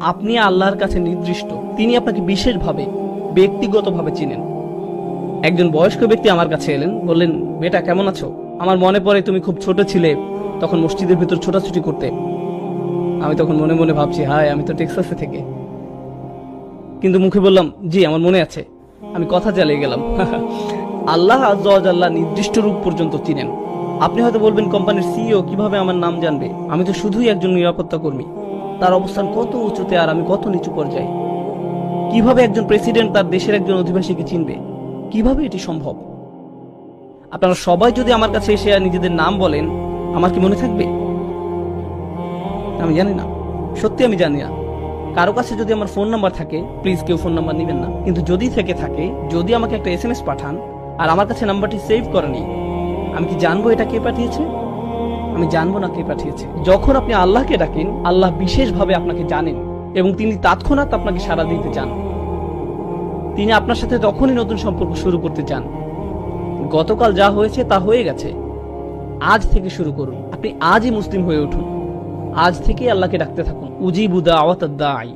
আপনি আল্লাহর কাছে নির্দিষ্ট। তিনি আপনাকে বিশেষভাবে, ব্যক্তিগতভাবে চিনেন। একজন বয়স্ক ব্যক্তি আমার কাছে এলেন, বললেন, বেটা, কেমন আছো? আমার মনে পড়ে তুমি খুব ছোট ছিলে। তখন মসজিদের ভিতর ছোটাছুটি করতে। আমি তখন মনে মনে ভাবছি, হায়, আমি তো টেক্সাসে থেকে। কিন্তু মুখে বললাম, জি, আমার মনে আছে। আমি কথা চালিয়ে গেলাম। আল্লাহ আল্লাহ নির্দিষ্ট রূপ পর্যন্ত চিনেন। আপনি হয়তো বলবেন, কোম্পানির সিইও কীভাবে আমার নাম জানবে? আমি তো শুধুই একজন নিরাপত্তা কর্মী। তার অবস্থান কত উঁচুতে আর আমি কত নিচু পর্যায়ে? কীভাবে একজন প্রেসিডেন্ট তার দেশের একজন অধিবাসীকে চিনবে? কীভাবে এটি সম্ভব? আপনারা সবাই যদি আমার কাছে এসে নিজেদের নাম বলেন, আমার কি মনে থাকবে? আমি জানি না। সত্যি আমি জানি না। কারও কাছে যদি আমার ফোন নাম্বার থাকে প্লিজ কেউ ফোন নাম্বার নেবেন না। কিন্তু যদি থেকে থাকে, যদি আমাকে একটা এস পাঠান, আর আমার কাছে নাম্বারটি সেভ করেনি, আমি কি জানব এটা কে পাঠিয়েছে? আমি জানব না কে পাঠিয়েছে। যখন আপনি আল্লাহকে ডাকেন, আল্লাহ বিশেষভাবে আপনাকে জানেন এবং তিনি তৎক্ষণাৎ আপনাকে সাড়া দিতে চান। তিনি আপনার সাথে তখনই নতুন সম্পর্ক শুরু করতে চান। গতকাল যা হয়েছে তা হয়ে গেছে। আজ থেকে শুরু করুন। আপনি আজই মুসলিম হয়ে উঠুন। আজ থেকেই আল্লাহকে ডাকতে থাকুন। উজিবুদা আওয়াত দাই